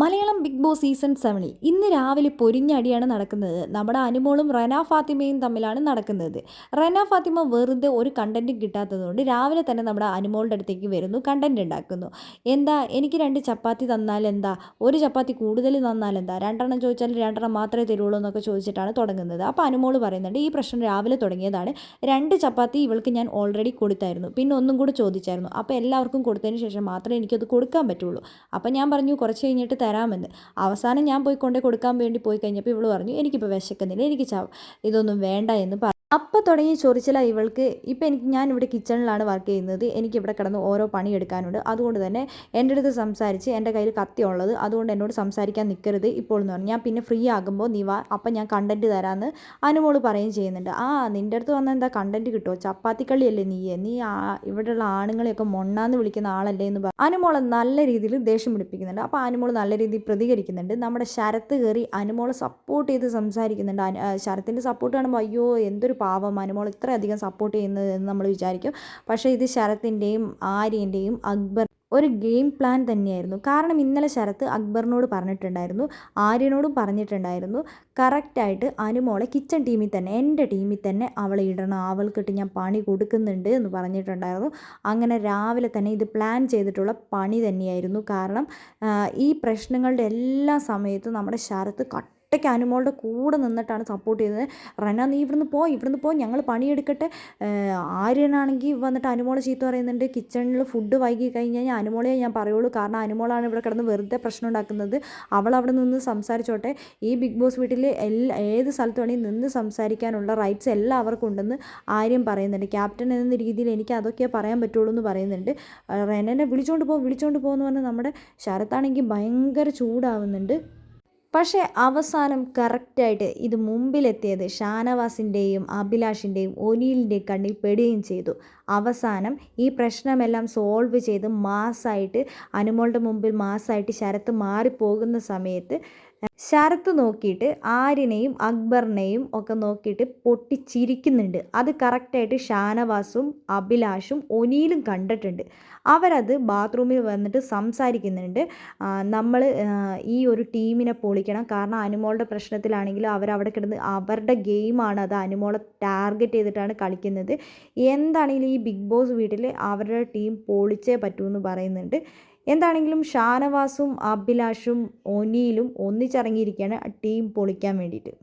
Malayalam big boss season സെവനിൽ ഇന്ന് രാവിലെ പൊരിഞ്ഞടിയാണ് നടക്കുന്നത്. നമ്മുടെ അനുമോളും റന ഫാത്തിമയും തമ്മിലാണ് നടക്കുന്നത്. റന ഫാത്തിമ വെറുതെ ഒരു കണ്ടന്റും കിട്ടാത്തതുകൊണ്ട് രാവിലെ തന്നെ നമ്മുടെ അനുമോളുടെ അടുത്തേക്ക് വരുന്നു കണ്ടന്റ് ഉണ്ടാക്കുന്നു. എന്താ എനിക്ക് രണ്ട് ചപ്പാത്തി തന്നാൽ എന്താ? ഒരു ചപ്പാത്തി കൂടുതൽ തന്നാൽ എന്താ? രണ്ടെണ്ണം ചോദിച്ചാൽ രണ്ടെണ്ണം മാത്രമേ തരുള്ളൂ എന്നൊക്കെ ചോദിച്ചിട്ടാണ് തുടങ്ങുന്നത്. അപ്പോൾ അനുമോൾ പറയുന്നുണ്ട് ഈ പ്രശ്നം രാവിലെ തുടങ്ങിയതാണ്. രണ്ട് ചപ്പാത്തി ഇവൾക്ക് ഞാൻ ഓൾറെഡി കൊടുത്തായിരുന്നു. പിന്നെ ഒന്നും കൂടി ചോദിച്ചായിരുന്നു. അപ്പോൾ എല്ലാവർക്കും കൊടുത്തതിന് ശേഷം മാത്രമേ എനിക്കത് കൊടുക്കാൻ പറ്റുള്ളൂ. അപ്പോൾ ഞാൻ പറഞ്ഞു കുറച്ച് കഴിഞ്ഞിട്ട് തരാമെന്ന്. അവസാനം ഞാൻ പോയി കൊണ്ടേ കൊടുക്കാൻ വേണ്ടി പോയി കഴിഞ്ഞപ്പോൾ ഇവൾ പറഞ്ഞു എനിക്കിപ്പോൾ വിശക്കുന്നില്ല എനിക്ക് ഇതൊന്നും വേണ്ട എന്ന് പറഞ്ഞു അപ്പോൾ തുടങ്ങി ചൊറിച്ചില ഇവൾക്ക്. ഇപ്പം എനിക്ക് ഞാൻ ഇവിടെ കിച്ചണിലാണ് വർക്ക് ചെയ്യുന്നത്. എനിക്ക് ഇവിടെ കിടന്ന് ഓരോ പണി എടുക്കാനുണ്ട് അതുകൊണ്ട് തന്നെ എന്റെ അടുത്ത് സംസാരിച്ച് എന്റെ കയ്യിൽ കത്തി ഉള്ളത് അതുകൊണ്ട് എന്നോട് സംസാരിക്കാൻ നിൽക്കരുത് ഇപ്പോൾ എന്ന് പറഞ്ഞു. ഞാൻ പിന്നെ ഫ്രീ ആകുമ്പോൾ നീ വാ അപ്പം ഞാൻ കണ്ടന്റ് തരാമെന്ന് അനുമോൾ പറയുകയും ചെയ്യുന്നുണ്ട്. ആ നിന്റെ അടുത്ത് വന്നാൽ എന്താ കണ്ടന്റ് കിട്ടുമോ ചപ്പാത്തിക്കള്ളിയല്ലേ നീ നീ ഇവിടെയുള്ള ആണുങ്ങളെയൊക്കെ മൊണ്ണാന്ന് വിളിക്കുന്ന ആളല്ലേ എന്ന് പറഞ്ഞു അനുമോളെ നല്ല രീതിയിൽ ദേഷ്യം പിടിപ്പിക്കുന്നുണ്ട്. അപ്പോൾ അനുമോൾ നല്ല രീതിയിൽ പ്രതികരിക്കുന്നുണ്ട്. നമ്മുടെ ശരത്ത് കയറി അനുമോളെ സപ്പോർട്ട് ചെയ്ത് സംസാരിക്കുന്നുണ്ട്. ശരത്തിന്റെ സപ്പോർട്ട് കാണുമ്പോൾ അയ്യോ എന്തൊരു പാവം അനുമോൾ ഇത്രയധികം സപ്പോർട്ട് ചെയ്യുന്നത് എന്ന് നമ്മൾ വിചാരിക്കും. പക്ഷേ ഇത് ശരത്തിന്റെയും ആര്യന്റെയും അക്ബർ ഒരു ഗെയിം പ്ലാൻ തന്നെയായിരുന്നു. കാരണം ഇന്നലെ ശരത്ത് അക്ബറിനോട് പറഞ്ഞിട്ടുണ്ടായിരുന്നു ആര്യനോടും പറഞ്ഞിട്ടുണ്ടായിരുന്നു കറക്റ്റായിട്ട് അനുമോളെ കിച്ചൺ ടീമിൽ തന്നെ എന്റെ ടീമിൽ തന്നെ അവളെ ഇടണം അവൾക്കിട്ട് ഞാൻ പണി കൊടുക്കുന്നുണ്ട് എന്ന് പറഞ്ഞിട്ടുണ്ടായിരുന്നു. അങ്ങനെ രാവിലെ തന്നെ ഇത് പ്ലാൻ ചെയ്തിട്ടുള്ള പണി തന്നെയായിരുന്നു. കാരണം ഈ പ്രശ്നങ്ങളുടെ എല്ലാ സമയത്തും നമ്മുടെ ശരത്ത് കട്ട് ഒറ്റയ്ക്ക് അനുമോളുടെ കൂടെ നിന്നിട്ടാണ് സപ്പോർട്ട് ചെയ്തത്. റന നീ ഇവിടുന്ന് പോ ഇവിടുന്ന് പോ ഞങ്ങൾ പണിയെടുക്കട്ടെ. ആര്യനാണെങ്കിൽ വന്നിട്ട് അനുമോളെ ചീത്ത പറയുന്നുണ്ട്. കിച്ചണിൽ ഫുഡ് വൈകി കഴിഞ്ഞ് കഴിഞ്ഞാൽ അനുമോളെ ഞാൻ പറയുള്ളൂ. കാരണം അനുമോളാണ് ഇവിടെ കിടന്ന് വെറുതെ പ്രശ്നം ഉണ്ടാക്കുന്നത്. അവൾ അവിടെ നിന്ന് സംസാരിച്ചോട്ടെ. ഈ ബിഗ് ബോസ് വീട്ടിൽ എല്ലാ ഏത് സ്ഥലത്ത് വേണമെങ്കിൽ നിന്ന് സംസാരിക്കാനുള്ള റൈറ്റ്സ് എല്ലാവർക്കും ഉണ്ടെന്ന് ആര്യം പറയുന്നുണ്ട്. ക്യാപ്റ്റൻ എന്ന രീതിയിൽ എനിക്ക് അതൊക്കെ പറയാൻ പറ്റുള്ളൂ എന്ന് പറയുന്നുണ്ട്. റെനനെ വിളിച്ചുകൊണ്ട് പോകും വിളിച്ചുകൊണ്ട് പോകുമെന്ന് പറഞ്ഞാൽ നമ്മുടെ ശരത്താണെങ്കിൽ ഭയങ്കര ചൂടാവുന്നുണ്ട്. പക്ഷേ അവസാനം കറക്റ്റായിട്ട് ഇത് മുമ്പിലെത്തിയത് ഷാനവാസിന്റെയും അഭിലാഷിന്റെയും ഒനിയിലിന്റെയും കണ്ണിൽ പെടുകയും ചെയ്തു. അവസാനം ഈ പ്രശ്നമെല്ലാം സോൾവ് ചെയ്ത് മാസ്സായിട്ട് അനുമോളുടെ മുമ്പിൽ മാസ്സായിട്ട് ശരത്ത് മാറിപ്പോകുന്ന സമയത്ത് ശരത്ത് നോക്കിയിട്ട് ആര്യനെയും അക്ബറിനെയും ഒക്കെ നോക്കിയിട്ട് പൊട്ടിച്ചിരിക്കുന്നുണ്ട്. അത് കറക്റ്റായിട്ട് ഷാനവാസും അഭിലാഷും ഒനിയിലും കണ്ടിട്ടുണ്ട്. അവരത് ബാത്റൂമിൽ വന്നിട്ട് സംസാരിക്കുന്നുണ്ട്. നമ്മൾ ഈ ഒരു ടീമിനെ പൊളിക്കണം കാരണം അനുമോളുടെ പ്രശ്നത്തിലാണെങ്കിലും അവരവിടെ കിടന്ന് അവരുടെ ഗെയിമാണ് അത് അനുമോളെ ടാർഗറ്റ് ചെയ്തിട്ടാണ് കളിക്കുന്നത്. എന്താണെങ്കിലും ഈ ബിഗ് ബോസ് വീട്ടിൽ അവരുടെ ടീം പൊളിച്ചേ പറ്റൂ എന്ന് പറയുന്നുണ്ട്. എന്താണെങ്കിലും ഷാനവാസും അഭിലാഷും ഒനിയിലും ഒന്നിച്ചിറങ്ങിയിരിക്കുകയാണ് ടീം പൊളിക്കാൻ വേണ്ടിയിട്ട്.